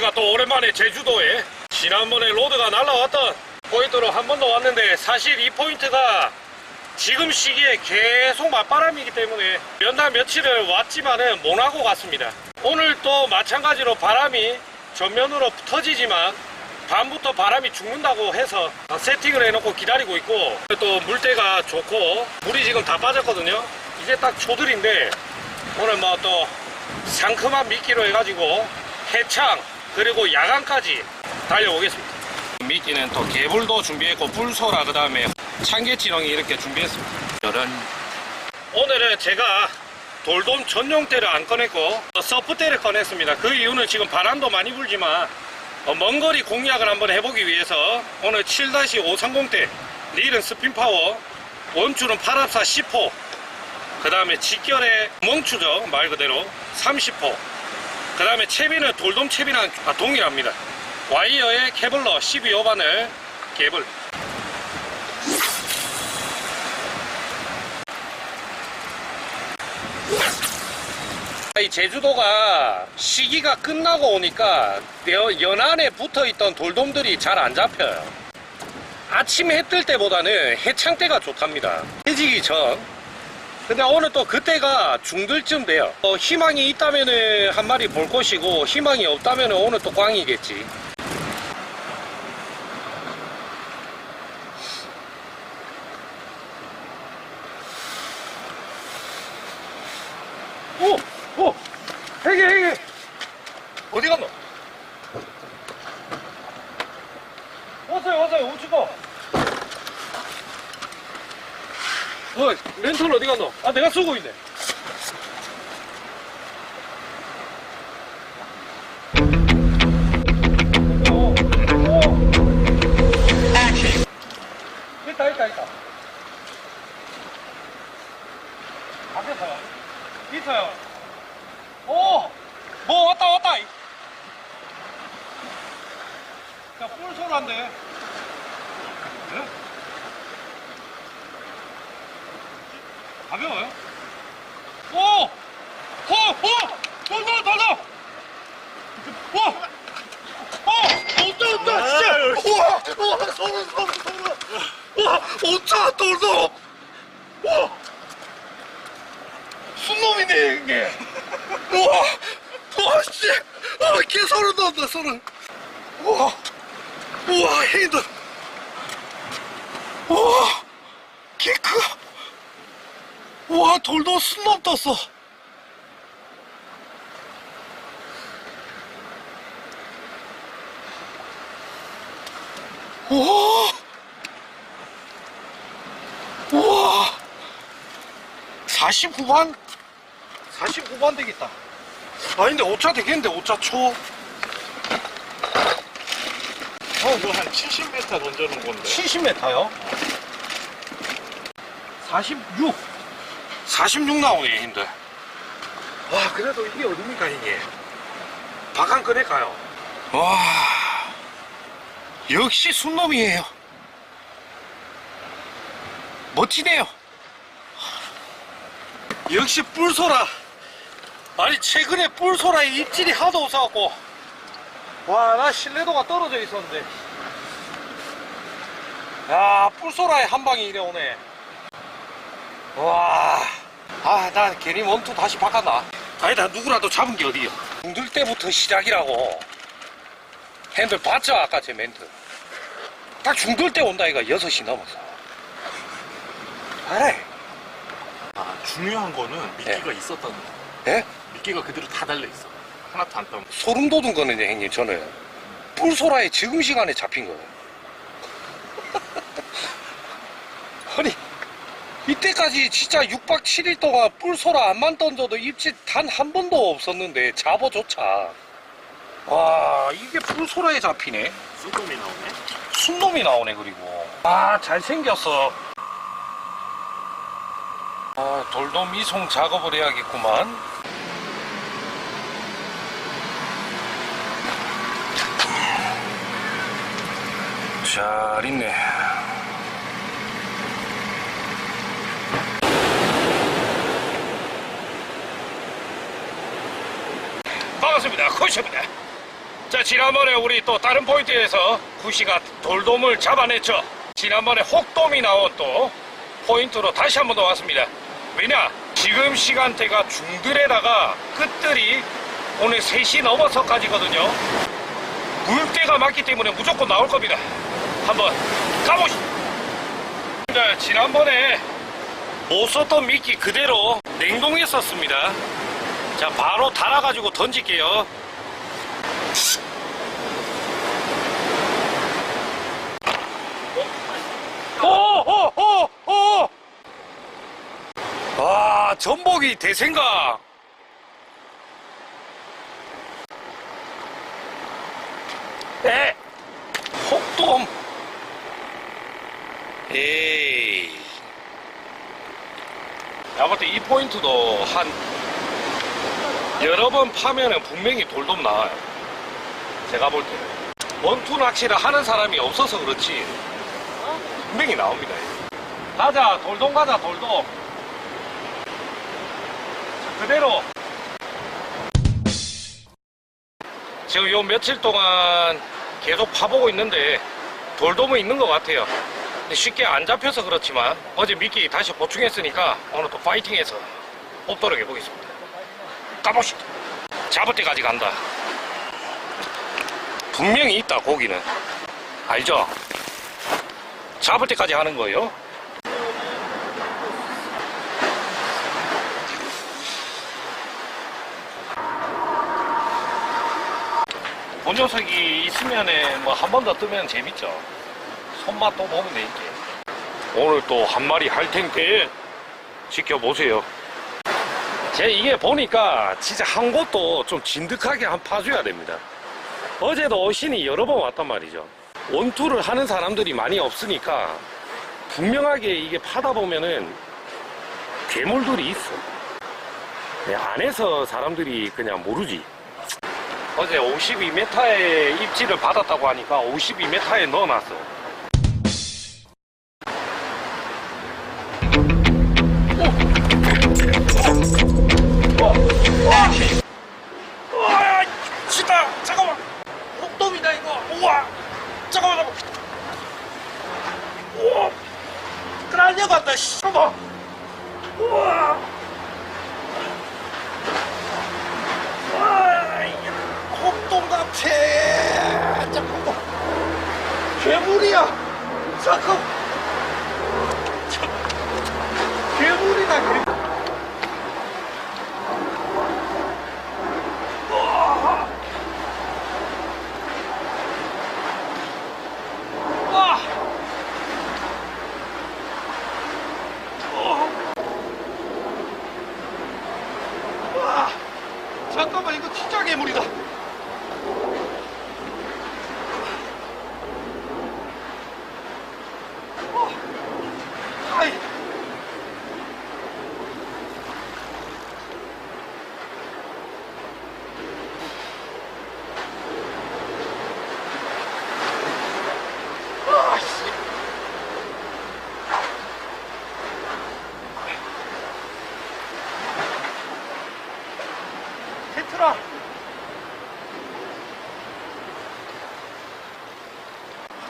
오랜만에 제주도에 지난번에 로드가 날라왔던 포인트로 한 번 더 왔는데 사실 이 포인트가 지금 시기에 계속 맞바람이기 때문에 몇 날 며칠을 왔지만은 못 하고 갔습니다. 오늘 또 마찬가지로 바람이 전면으로 터지지만 밤부터 바람이 죽는다고 해서 세팅을 해놓고 기다리고 있고 또 물때가 좋고 물이 지금 다 빠졌거든요. 이제 딱 초들인데 오늘 뭐 또 상큼한 미끼로 해가지고 해창 그리고 야간까지 달려오겠습니다. 미끼는 또 개불도 준비했고 불소라 그 다음에 참깨지렁이 이렇게 준비했습니다. 이런 오늘은 제가 돌돔 전용대를 안 꺼냈고 서프대를 꺼냈습니다. 그 이유는 지금 바람도 많이 불지만 어, 먼 거리 공략을 한번 해보기 위해서 오늘 7-530대 릴은 스핀파워 원줄은 8합사 10호 그 다음에 직결의 멍추죠 말 그대로 30호 그 다음에 채비는 돌돔 채비랑 아, 동일합니다. 와이어에 케블러 12호반을 개불 이 제주도가 시기가 끝나고 오니까 여- 연안에 붙어있던 돌돔들이 잘 안 잡혀요. 아침 해 뜰 때보다는 해창 때가 좋답니다. 해지기 전 근데 오늘 또 그때가 중들쯤 돼요 어, 희망이 있다면은 한 마리 볼 것이고 희망이 없다면은 오늘 또 꽝이겠지 오! 오! 해게 해게 어디 갔노? 왔어요 왔어요 우측거 어 렌털 어디 갔노? 아 내가 쏘고 있네 오, 오. 있다 있다 있다 앞에서요 있어요 오! 뭐 왔다 왔다 야 뿔소란데 네? 가벼워요? 오! 오! 오! 돌돌 돌돌! 오! 오! 온다 온다 진짜! 우와! 우와! 소름 소름 소름! 우와! 온다 돌돌! 우와! 순놈이네 이게! 우와! 우와 씨! 아, 개 소름 돋는다 소름! 우와! 우와 형님들! 우와! 개 크다! 우와 돌도 순놈 떴어! 우와! 우와! 49반? 49반 되겠다. 아닌데 5차 되겠는데 5차 초. 어, 이거 한 70m 던져놓은 건데. 70m요? 46. 46 나오네, 힘들. 와, 그래도 이게 어딥니까, 이게? 바강 끈에 가요. 와, 역시 순놈이에요. 멋지네요. 역시 뿔소라. 아니, 최근에 뿔소라의 입질이 하도 없어갖고. 와, 나 신뢰도가 떨어져 있었는데. 야, 뿔소라의 한 방이 이래 오네. 와, 아, 나 괜히 원투 다시 바꿨나? 아니다, 누구라도 잡은 게 어디요? 중들 때부터 시작이라고. 핸들 봤죠, 아까 제 멘트. 딱 중들 때 온다, 이거 6시 넘어서. 알아. 아, 중요한 거는 미끼가 있었다는 거. 예? 미끼가 그대로 다 달려있어. 하나도 안 떠. 소름 돋은 거는요, 형님, 저는. 뿔소라의 지금 시간에 잡힌 거예요. 아니, 이때까지 진짜 6박 7일 동안 뿔소라 안만 던져도 입질 단 한 번도 없었는데, 잡어조차. 와, 이게 뿔소라에 잡히네. 쑥놈이 나오네. 순놈이 나오네, 그리고. 아, 잘생겼어. 아, 돌돔 이송 작업을 해야겠구만. 잘 있네. 반갑습니다. 코시입니다. 자 지난번에 우리 또 다른 포인트에서 구시가 돌돔을 잡아냈죠. 지난번에 혹돔이 나온 또 포인트로 다시 한 번 더 왔습니다. 왜냐? 지금 시간대가 중들에다가 끝들이 오늘 3시 넘어서까지거든요. 물때가 많기 때문에 무조건 나올 겁니다. 한번 가보시죠 자, 지난번에 못 썼던 미끼 그대로 냉동했었습니다 자 바로 달아가지고 던질게요. 오오오오 와 전복이 대생각. 에? 혹돔. 에이. 볼때 이 포인트도 한 여러 번 파면은 분명히 돌돔 나와요. 제가 볼 때는. 원투 낚시를 하는 사람이 없어서 그렇지. 분명히 나옵니다. 가자 돌돔 가자 돌돔. 자, 그대로. 지금 요 며칠 동안 계속 파보고 있는데 돌돔은 있는 것 같아요. 쉽게 안 잡혀서 그렇지만 어제 미끼 다시 보충했으니까 오늘 또 파이팅해서 뽑도록 해보겠습니다 가보시죠. 잡을 때까지 간다. 분명히 있다 고기는. 알죠? 잡을 때까지 하는 거예요. 본조석이 있으면은 뭐 한 번 더 뜨면 재밌죠. 손맛 또 보면 되니까 오늘 또 한 마리 할 텐데 지켜보세요 제 이게 보니까 진짜 한 곳도 좀 진득하게 한 파줘야 됩니다. 어제도 어신이 여러 번 왔단 말이죠. 원투를 하는 사람들이 많이 없으니까 분명하게 이게 파다 보면은 괴물들이 있어. 네, 안에서 사람들이 그냥 모르지. 어제 52m의 입지를 받았다고 하니까 52m에 넣어놨어 끌려갔다. 씨. 잠깐만. 우와. 혹돔 같아. 잠깐만. 괴물이야. 잠깐. 참, 괴물이다 괴물. 와! 어. 와! 잠깐만 이거 진짜 괴물이다. 어. 아이. 아, 씨. 테트라.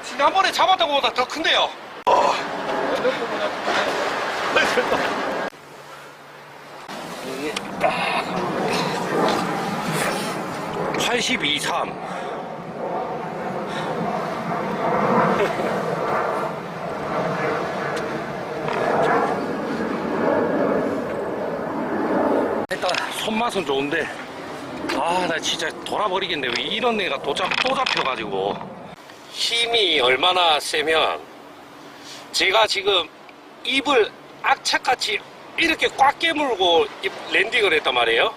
지난번에 잡았던 것보다 더 큰데요. 어. 이게 딱 82, 3. 일단 손맛은 좋은데 아 나 진짜 돌아버리겠네 왜 이런 애가 또, 잡, 또 잡혀가지고. 힘이 얼마나 세면 제가 지금 입을 악착같이 이렇게 꽉 깨물고 입 랜딩을 했단 말이에요.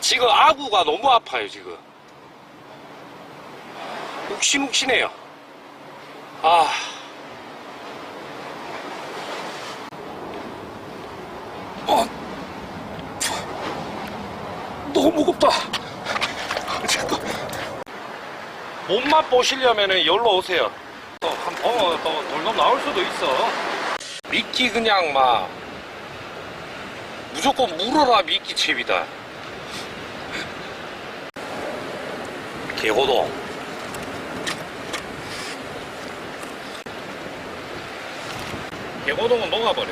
지금 아구가 너무 아파요 지금. 욱신욱신해요. 아 무 무겁다. 잠깐. 몸맛 보시려면 은 여기로 오세요. 또 한 번, 또 돌돔 나올 수도 있어. 미끼 그냥 막 무조건 물어라 미끼 칩이다. 개호동. 개호동은 녹아버려.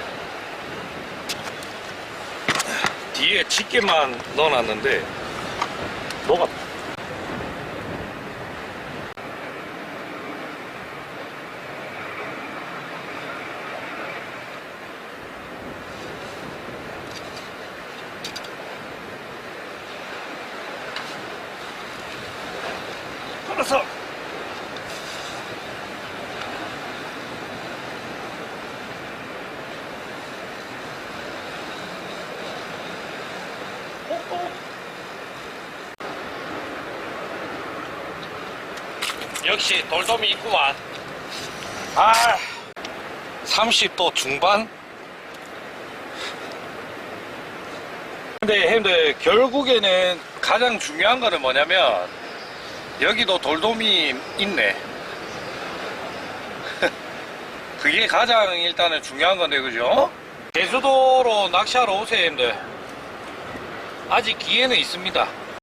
뒤에 집게만 넣어놨는데 녹아. 알았어. 역시 돌돔이 있구만. 아, 30도 중반? 근데 형들 결국에는 가장 중요한 거는 뭐냐면 여기도 돌돔이 있네. 그게 가장 일단은 중요한 건데 그죠? 제주도로 낚시하러 오세요 형들. 아직 기회는 있습니다.